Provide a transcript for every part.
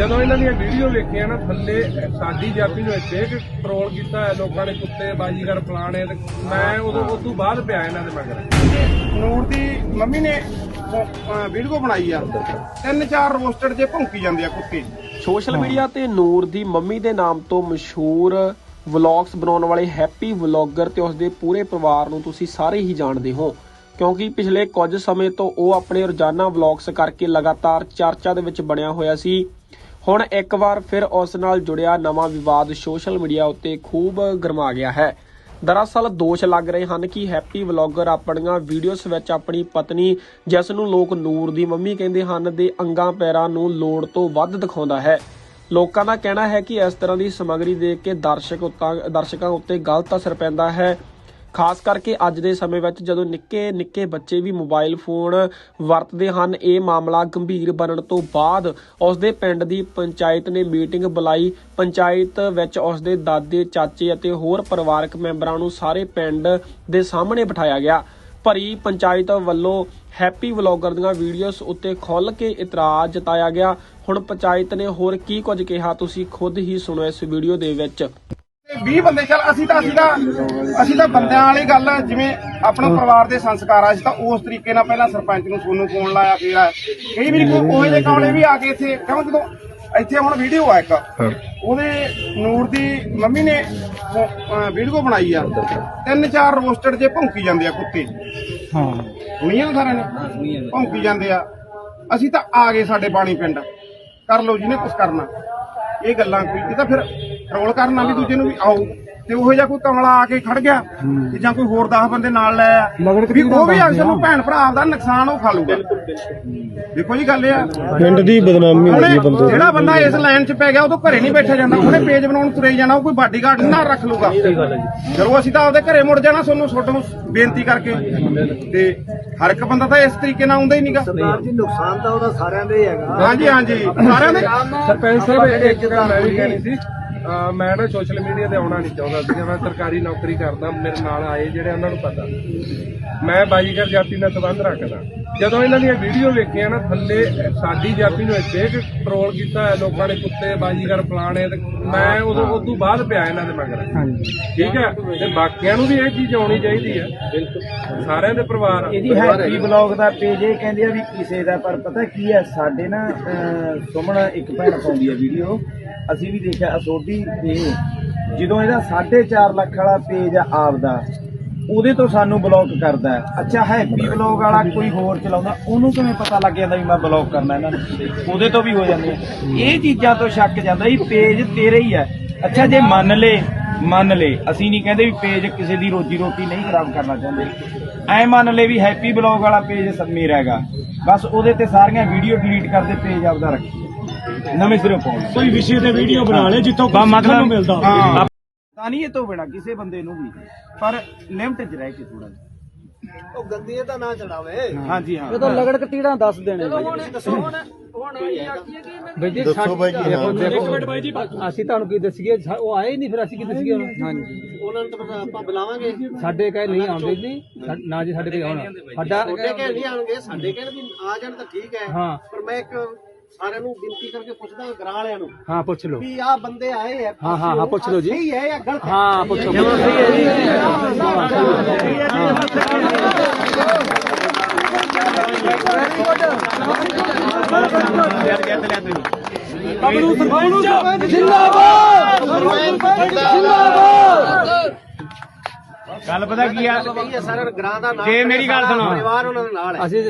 ਜਦੋਂ ਇਹਨਾਂ ਦੀਆਂ ਵੀਡੀਓ ਵੇਖੀਆਂ ਨਾ ਥੱਲੇ ਸਾਡੀ ਜਾਤੀ ਨੂੰ ਇੱਥੇ ਕਿ ਟਰੋਲ ਕੀਤਾ ਹੈ ਲੋਕਾਂ ਨੇ ਕੁੱਤੇ ਬਾਜੀਗਰ ਫਲਾਣੇ ਤੇ ਮੈਂ ਉਦੋਂ ਉਸ ਤੋਂ ਬਾਅਦ ਪਿਆ ਇਹਨਾਂ ਦੇ ਮਗਰ। ਨੂਰ ਦੀ ਮੰਮੀ ਨੇ ਵੀਡੀਓ ਬਣਾਈ ਆ। ਤਿੰਨ ਚਾਰ ਰੋਸਟਡ ਜੇ ਭੌਂਕੀ ਜਾਂਦੇ ਆ ਕੁੱਤੇ। ਸੋਸ਼ਲ ਮੀਡੀਆ ਤੇ ਨੂਰ ਦੀ ਮੰਮੀ ਦੇ ਨਾਮ ਤੋਂ ਮਸ਼ਹੂਰ ਵਲੌਗਸ ਬਣਾਉਣ ਵਾਲੇ ਹੈਪੀ ਵਲੌਗਰ ਤੇ ਉਸਦੇ ਪੂਰੇ ਪਰਿਵਾਰ ਨੂੰ ਤੁਸੀਂ ਸਾਰੇ ਹੀ ਜਾਣਦੇ ਹੋ ਕਿਉਂਕਿ ਪਿਛਲੇ ਕੁਝ ਸਮੇਂ ਤੋਂ ਉਹ ਆਪਣੇ ਰੋਜ਼ਾਨਾ ਵਲੌਗਸ ਕਰਕੇ ਲਗਾਤਾਰ ਚਰਚਾ ਦੇ ਵਿੱਚ ਬਣਿਆ ਹੋਇਆ ਸੀ। ਹੁਣ ਇੱਕ ਵਾਰ ਫਿਰ ਉਸ ਨਾਲ ਜੁੜਿਆ ਨਵਾਂ ਵਿਵਾਦ ਸੋਸ਼ਲ ਮੀਡੀਆ ਉੱਤੇ ਖੂਬ ਗਰਮਾ ਗਿਆ ਹੈ। ਦਰਅਸਲ ਦੋਸ਼ ਲੱਗ ਰਹੇ ਹਨ ਕਿ ਹੈਪੀ ਵਲੌਗਰ ਆਪਣੀਆਂ ਵੀਡੀਓਜ਼ ਵਿੱਚ ਆਪਣੀ ਪਤਨੀ, ਜਿਸ ਨੂੰ ਲੋਕ ਨੂਰ ਦੀ ਮੰਮੀ ਕਹਿੰਦੇ ਹਨ, ਦੇ ਅੰਗਾਂ ਪੈਰਾਂ ਨੂੰ ਲੋੜ ਤੋਂ ਵੱਧ ਦਿਖਾਉਂਦਾ ਹੈ। ਲੋਕਾਂ ਦਾ ਕਹਿਣਾ ਹੈ ਕਿ ਇਸ ਤਰ੍ਹਾਂ ਦੀ ਸਮੱਗਰੀ ਦੇਖ ਕੇ ਦਰਸ਼ਕ ਉੱਤਾ ਦਰਸ਼ਕਾਂ ਉੱਤੇ ਗਲਤ ਅਸਰ ਪੈਂਦਾ ਹੈ। ਖਾਸ ਕਰਕੇ ਅੱਜ ਦੇ ਸਮੇਂ ਵਿੱਚ ਜਦੋਂ ਨਿੱਕੇ ਨਿੱਕੇ ਬੱਚੇ ਵੀ ਮੋਬਾਈਲ ਫੋਨ ਵਰਤਦੇ ਹਨ, ਇਹ ਮਾਮਲਾ ਗੰਭੀਰ ਬਣਨ ਤੋਂ ਬਾਅਦ ਉਸ ਦੇ ਪਿੰਡ ਦੀ ਪੰਚਾਇਤ ਨੇ ਮੀਟਿੰਗ ਬੁਲਾਈ। ਪੰਚਾਇਤ ਵਿੱਚ ਉਸ ਦੇ ਦਾਦੇ, ਚਾਚੇ ਅਤੇ ਹੋਰ ਪਰਿਵਾਰਕ ਮੈਂਬਰਾਂ ਨੂੰ ਸਾਰੇ ਪਿੰਡ ਦੇ ਸਾਹਮਣੇ ਬਿਠਾਇਆ ਗਿਆ। ਭਰੀ ਪੰਚਾਇਤ ਵੱਲੋਂ ਹੈਪੀ ਵਲੌਗਰ ਦੀਆਂ ਵੀਡੀਓਜ਼ ਉੱਤੇ ਖੁੱਲ੍ਹ ਕੇ ਇਤਰਾਜ਼ ਜਤਾਇਆ ਗਿਆ। ਹੁਣ ਪੰਚਾਇਤ ਨੇ ਹੋਰ ਕੀ ਕੁਝ ਕਿਹਾ, ਤੁਸੀਂ ਖੁਦ ਹੀ ਸੁਣੋ ਇਸ ਵੀਡੀਓ ਦੇ ਵਿੱਚ। 20 ਬੰਦੇ ਚੱਲ ਅਸੀਂ ਤਾਂ ਅਸੀਂ ਤਾਂ ਅਸੀਂ ਤਾਂ ਬੰਦਿਆਂ ਵਾਲੀ ਗੱਲ ਆ, ਜਿਵੇਂ ਆਪਣਾ ਪਰਿਵਾਰ ਦੇ ਸੰਸਕਾਰ ਆ ਅਸੀਂ ਤਾਂ ਉਸ ਤਰੀਕੇ ਨਾਲ ਪਹਿਲਾਂ ਸਰਪੰਚ ਨੂੰ ਸੋਨੂੰ ਫੋਨ ਲਾਇਆ ਫੇਰ ਆ ਕਈ ਵਾਰੀ ਕੋਈ ਉਹੋ ਜਿਹੇ ਕਾਉਣੇ ਵੀ ਆ ਕੇ ਇੱਥੇ ਕਿਉਂ ਜਦੋਂ ਇੱਥੇ ਹੁਣ ਵੀਡੀਓ ਆ ਇੱਕ ਉਹਦੇ ਨੂਰ ਦੀ ਮੰਮੀ ਨੇ ਵੀਡੀਓ ਬਣਾਈ ਆ। ਤਿੰਨ ਚਾਰ ਰੋਸਟਡ ਜੇ ਭੌਂਕੀ ਜਾਂਦੇ ਆ ਕੁੱਤੇ। ਹਾਂ। ਸੁਣੀਆਂ ਸਾਰਿਆਂ ਨੇ? ਭੌਂਕੀ ਜਾਂਦੇ ਆ। ਅਸੀਂ ਤਾਂ ਆ ਗਏ ਸਾਡੇ ਬਾਣੀ ਪਿੰਡ। ਕਰ ਲਓ ਜਿਹਨੇ ਕੁਝ ਕਰਨਾ। ਇਹ ਗੱਲਾਂ ਕੋਈ ਇਹ ਤਾਂ ਫਿਰ ਰੋਲ ਕਰਨਾ ਵੀ ਦੂਜੇ ਨੂੰ ਵੀ ਆਓ। ਤੇ ਉਹੋ ਜਿਹਾ ਕੋਈ ਕਮਲਾ ਆ ਕੇ ਖੜ ਗਿਆ ਤੇ ਜਾਂ ਕੋਈ ਹੋਰ 10 ਬੰਦੇ ਨਾਲ ਲੈ ਆ। ਵੀ ਉਹ ਵੀ ਅਕਸਰ ਨੂੰ ਭੈਣ ਭਰਾ ਦਾ ਨੁਕਸਾਨ ਉਹ ਖਾ ਲੂਗਾ। ਦੇਖੋ ਜੀ ਗੱਲ ਇਹ ਆ। ਪਿੰਡ ਦੀ ਬਦਨਾਮੀ ਉਹਨੇ ਜਿਹੜਾ ਬੰਦਾ ਇਸ ਲਾਈਨ 'ਚ ਪੈ ਗਿਆ ਉਹ ਤੋਂ ਘਰੇ ਨਹੀਂ ਬੈਠਾ ਜਾਂਦਾ। ਉਹਨੇ ਪੇਜ ਬਣਾਉਣ ਤੁਰੇ ਜਾਣਾ ਉਹ ਕੋਈ ਬਾਡੀਗਾਰਡ ਨਾਲ ਰੱਖ ਲੂਗਾ। ਚਲੋ ਅਸੀਂ ਤਾਂ ਆਪਦੇ ਘਰੇ ਮੁੜ ਜਾਣਾ ਤੁਹਾਨੂੰ ਛੋਟੇ ਨੂੰ ਬੇਨਤੀ ਕਰਕੇ। ਤੇ ਹਰ ਇੱਕ ਬੰਦਾ ਤਾਂ ਇਸ ਤਰੀਕੇ ਨਾਲ ਆਉਂਦਾ ਹੀ ਨਹੀਂਗਾ ਸਰਦਾਰ ਜੀ ਨੁਕਸਾਨ ਤਾਂ ਉਹਦਾ ਸਾਰਿਆਂ ਦਾ ਹੀ ਹੈਗਾ। ਹਾਂਜੀ ਹਾਂਜੀ। ਸਾਰਿਆਂ ਦੇ ਸਰਪੰਚ ਸਾਹਿਬ ਇੱਕ ਗੱਲ ਮੈਂ ਵੀ ਕਹਿਣੀ ਸੀ। ਮੈਂ ਨਾ ਸੋਸ਼ਲ ਮੀਡੀਆ ਤੇ ਆਉਣਾ ਨਹੀਂ ਚਾਹੁੰਦਾ ਸੀ ਮੈਂ ਸਰਕਾਰੀ ਨੌਕਰੀ ਕਰਦਾ ਮੇਰੇ ਨਾਲ ਆਏ ਜਿਹੜੇ ਉਹਨਾਂ ਨੂੰ ਪਤਾ। ਮੈਂ ਬਾਜੀਗਰ ਜਾਤੀ ਨਾਲ ਸੰਬੰਧ ਰੱਖਦਾ। ਜਦੋਂ ਇਹਨਾਂ ਦੀਆਂ ਵੀਡੀਓ ਵੇਖੀਆਂ ਨਾ ਥੱਲੇ ਸਾਡੀ ਜਾਤੀ ਨੂੰ ਇੱਥੇ ਟਰੋਲ ਕੀਤਾ ਹੈ ਲੋਕਾਂ ਨੇ ਕੁੱਤੇ ਬਾਜੀਗਰ ਫਲਾਣੇ ਤੇ ਮੈਂ ਉਦੋਂ ਉਸ ਤੋਂ ਬਾਅਦ ਪਿਆ ਇਹਨਾਂ ਦੇ ਮਗਰ। ਠੀਕ ਹੈ? ਤੇ ਬਾਕੀਆਂ ਨੂੰ ਵੀ ਇਹ ਚੀਜ਼ ਆਉਣੀ ਚਾਹੀਦੀ ਹੈ। ਬਿਲਕੁਲ। ਸਾਰਿਆਂ ਦੇ ਪਰਿਵਾਰ ਇਹਦੀ ਹੈਪੀ ਬਲੌਗ ਦਾ ਪੇਜ ਇਹ ਕਹਿੰਦੇ ਆ ਵੀ ਕਿਸੇ ਦਾ ਪਰ ਪਤਾ ਕੀ ਹੈ ਸਾਡੇ ਨਾ ਸੁਮਨ ਇੱਕ ਭੈਣ ਪਾਉਂਦੀ ਆ ਵੀਡੀਓ ਅਸੀਂ ਵੀ ਦੇਖਿਆ ਅਸੋਡੀ ਤੇ ਜਦੋਂ ਇਹਦਾ 4.5 ਲੱਖ ਵਾਲਾ ਪੇਜ ਆ ਆਪਦਾ, ਉਹਦੇ ਤੋਂ ਸਾਨੂੰ ਬਲੌਕ ਕਰਦਾ ਅੱਛਾ ਹੈਪੀ ਬਲੌਗ ਵਾਲਾ ਕੋਈ ਹੋਰ ਚਲਾਉਂਦਾ, ਉਹਨੂੰ ਕਿਵੇਂ ਪਤਾ ਲੱਗ ਜਾਂਦਾ ਵੀ ਮੈਂ ਬਲੌਕ ਕਰਨਾ ਇਹਨਾਂ ਨੂੰ? ਉਹਦੇ ਤੋਂ ਵੀ ਹੋ ਜਾਂਦੇ ਇਹ ਚੀਜ਼ਾਂ ਤੋਂ ਸ਼ੱਕ ਜਾਂਦਾ ਵੀ ਪੇਜ ਤੇਰੇ ਹੀ ਹੈ ਅੱਛਾ, ਜੇ ਮੰਨ ਲੇ ਮੰਨ ਲੇ, ਅਸੀਂ ਨਹੀਂ ਕਹਿੰਦੇ ਵੀ ਪੇਜ ਕਿਸੇ ਦੀ ਰੋਜੀ ਰੋਟੀ ਨਹੀਂ ਖਰਾਬ ਕਰਨਾ ਚਾਹੁੰਦੇ। ਐ ਮੰਨ ਲੈ ਵੀ ਹੈਪੀ ਬਲੌਗ ਵਾਲਾ ਪੇਜ ਮੇਰਾ ਹੈਗਾ। ਬਸ ਉਹਦੇ ਤੇ ਸਾਰੀਆਂ ਵੀਡੀਓ ਡਿਲੀਟ ਕਰਦੇ ਪੇਜ ਆਪਦਾ ਰੱਖੀ। ਨਵੇਂ ਸਿਰੋਂ ਪਾਉਣ ਕੋਈ ਵਿਸ਼ੇ ਤੇ ਵੀਡੀਓ ਬਣਾ ਲੈ ਜਿੱਥੋਂ ਬਾ ਮਤਲਬ ਨੂੰ ਮਿਲਦਾ। ਹੋਵੇ। ਹਾਂ। ਤਾਂ ਨਹੀਂ ਇਹ ਤੋਂ ਬਿਨਾ ਕਿਸੇ ਬੰਦੇ ਨੂੰ ਵੀ ਪਰ ਲਿਮਟ 'ਚ ਰਹਿ ਕੇ ਥੋੜਾ ਉਹ ਗੰਦੀਏ ਤਾਂ ਨਾ ਚੜਾਵੇ। ਹਾਂਜੀ ਹਾਂ। ਜਦੋਂ ਲਗੜ ਕਤੀੜਾਂ ਦੱਸ ਦੇਣੇ ਬਈ ਜੀ ਦੱਸੋ ਬਾਈ ਜੀ ਦੇਖੋ ਦੇਖੋ। ਅਸੀਂ ਤੁਹਾਨੂੰ ਕੀ ਦੱਸੀਏ ਸਾ- ਉਹ ਆਏ ਹੀ ਨਹੀਂ ਫਿਰ ਅਸੀਂ ਕੀ ਦੱਸੀਏ ਉਹਨੂੰ ਹਾਂਜੀ। ਉਹਨਾਂ ਨੂੰ ਤਾਂ ਆਪਾਂ ਬੁਲਾਵਾਂਗੇ। ਸਾਡੇ ਕਹੇ ਨਹੀਂ ਆਉਂਦੇ ਨਹੀਂ ਸਾ- ਨਾ ਜੀ ਸਾਡੇ ਕਹੇ ਆਉਣਾ। ਸਾਡਾ ਤੁਹਾਡੇ ਕਹਿ ਨਹੀਂ ਆਣਗੇ ਸਾਡੇ ਕਹਿਣ ਵੀ ਆ ਜਾਣ ਤਾਂ ਠੀਕ ਹੈ। ਹਾਂ। ਪਰ ਮੈਂ ਇੱਕ ਸਾਰਿਆਂ ਨੂੰ ਬੇਨਤੀ ਕਰਕੇ ਪੁੱਛਦਾ ਗਰਾਂ ਵਾਲਿਆਂ ਨੂੰ। ਹਾਂ ਪੁੱਛ ਲਓ। ਵੀ ਆ ਬੰਦੇ ਆਏ ਆ। ਹਾਂ ਹਾਂ ਹਾਂ ਪੁੱਛ ਲਓ ਜੀ। ਸਹੀ ਹੈ ਜਾਂ ਗਲਤ ਹੈ? ਹਾਂ ਪੁੱਛੋ ਸਹੀ ਹੈ ਜੀ। ਗੱਲ ਪਤਾ ਕੀ ਆ? ਗਰਾਂ ਦਾ ਨਾਮ ਜੇ ਮੇਰੀ ਗੱਲ ਸੁਣੋ। ਪਰਿਵਾਰ ਉਹਨਾਂ ਦੇ ਨਾਲ ਹੈ। ਅਸੀਂ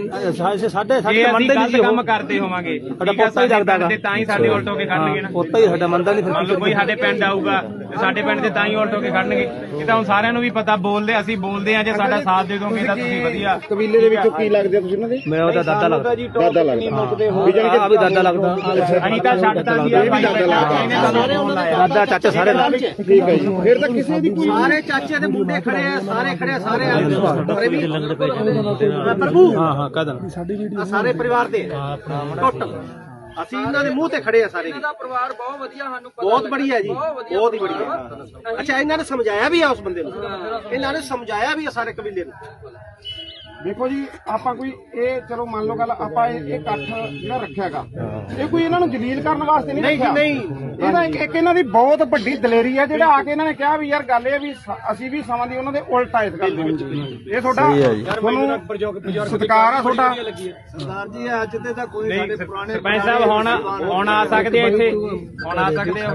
ਸਾਡੇ ਸਾਡੇ ਜੇ ਮੰਨਦੇ ਨਹੀਂ ਕੰਮ ਕਰਦੇ ਹੋਵਾਂਗੇ ਸਾਡਾ ਪੋਤਾ ਹੀ ਸਾਡੇ ਲੱਗਦਾ ਪਿੰਡ ਦੇ ਤਾਂ ਹੀ ਸਾਡੇ ਉਲਟ ਹੋ ਕੇ ਖੜਨਗੇ ਨਾ। ਪੋਤਾ ਹੀ ਸਾਡਾ ਮੰਨਦਾ ਨਹੀਂ ਲਓ ਕੋਈ ਸਾਡੇ ਪਿੰਡ ਆਊਗਾ ਤੇ ਸਾਡੇ ਪਿੰਡ ਦੇ ਤਾਂ ਹੀ ਉਲਟ ਹੋ ਕੇ ਖੜਨਗੇ। ਇਹ ਤਾਂ ਹੁਣ ਸਾਰਿਆਂ ਨੂੰ ਵੀ ਪਤਾ ਬੋਲਦੇ ਅਸੀਂ ਬੋਲਦੇ ਆ ਜੇ ਸਾਡਾ ਸਾਥ ਦੇ ਦੋਗੇ ਤਾਂ ਤੁਸੀਂ ਵਧੀਆ। ਕਬੀਲੇ ਦੇ ਵਿੱਚੋਂ ਕੀ ਲੱਗਦੇ ਤੁਸੀਂ ਉਹਨਾਂ ਦੇ? ਮੈਂ ਉਹਦਾ ਦਾਦਾ ਲੱਗਦਾ। ਦਾਦਾ ਲੱਗਦਾ। ਵੀ ਆ ਵੀ ਦਾਦਾ ਲੱਗਦਾ। ਅਸੀਂ ਤਾਂ ਛੱਡਤਾ ਸੀ ਆ ਭਾਈ ਇਹਨੇ ਸਾਨੂੰ ਫੋਨ ਲਾਇਆ ਦਾਦਾ ਚਾਚਾ ਸਾਰੇ ਨਾਲ। ਠੀਕ ਹੈ ਜੀ। ਫਿਰ ਤਾਂ ਕਿਸੇ ਦੀ ਕੋਈ ਸਾਰੇ ਚਾਚੇ ਦੇ ਮੁੰਡੇ ਖੜੇ ਆ ਸਾਰੇ ਖੜੇ ਆ ਸਾਰੇ ਆ ਪਰ ਇਹ ਵੀ ਪ੍ਰਭੂ ਹਾਂ ਹਾਂ ਕਦਨ ਆ ਸਾਰੇ ਪਰਿਵਾਰ ਦੇ ਟੋਟਲ ਅਸੀਂ ਇਹਨਾਂ ਦੇ ਮੂੰਹ ਤੇ ਖੜੇ ਆ ਸਾਰੇ ਇਹਦਾ ਪਰਿਵਾਰ ਬਹੁਤ ਵਧੀਆ ਸਾਨੂੰ ਬਹੁਤ ਬੜੀਆ ਜੀ ਬਹੁਤ ਹੀ ਬੜੀਆ ਅੱਛਾ ਇਹਨਾਂ ਨੇ ਸਮਝਾਇਆ ਵੀ ਆ ਉਸ ਬੰਦੇ ਨੂੰ ਇਹਨਾਂ ਨੇ ਸਮਝਾਇਆ ਵੀ ਆ ਸਾਰੇ ਕਬੀਲੇ ਨੂੰ ਦੇਖੋ ਜੀ ਆਪਾਂ ਕੋਈ ਇਹ ਚਲੋ ਮੰਨ ਲਓ ਗੱਲ ਆਪਾਂ ਇਹ ਇਕੱਠ ਜਿਹੜਾ ਰੱਖਿਆਗਾ ਇਹ ਕੋਈ ਇਹਨਾਂ ਨੂੰ ਜਲੀਲ ਕਰਨ ਵਾਸਤੇ ਨਹੀਂ ਰੱਖਿਆ। ਨਹੀਂ। ਇਹਦਾ ਇੱਕ ਇੱਕ ਇਹਨਾਂ ਦੀ ਬਹੁਤ ਵੱਡੀ ਦਲੇਰੀ ਹੈ ਜਿਹੜਾ ਆ ਕੇ ਇਹਨਾਂ ਨੇ ਕਿਹਾ ਵੀ ਯਾਰ ਗੱਲ ਇਹ ਵੀ ਸ- ਅਸੀਂ ਵੀ ਸਮਾਂ ਦੀ ਉਹਨਾਂ ਦੇ ਉਲਟ ਆ ਇਸ ਗੱਲ ਦੇ ਵਿੱਚ। ਇਹ ਤੁਹਾਡਾ ਤੁਹਾਨੂੰ ਸਤਿਕਾਰ ਆ ਤੁਹਾਡਾ। ਸਰਦਾਰ ਜੀ ਅੱਜ ਤੇ ਤਾਂ ਕੋਈ ਸਾਡੇ ਪੁਰਾਣੇ ਸਰਪੰਚ ਸਾਹਿਬ ਹੁਣ ਹੁਣ ਆ ਸਕਦੇ ਆ ਇੱਥੇ। ਹੁਣ ਆ ਸਕਦੇ ਆ।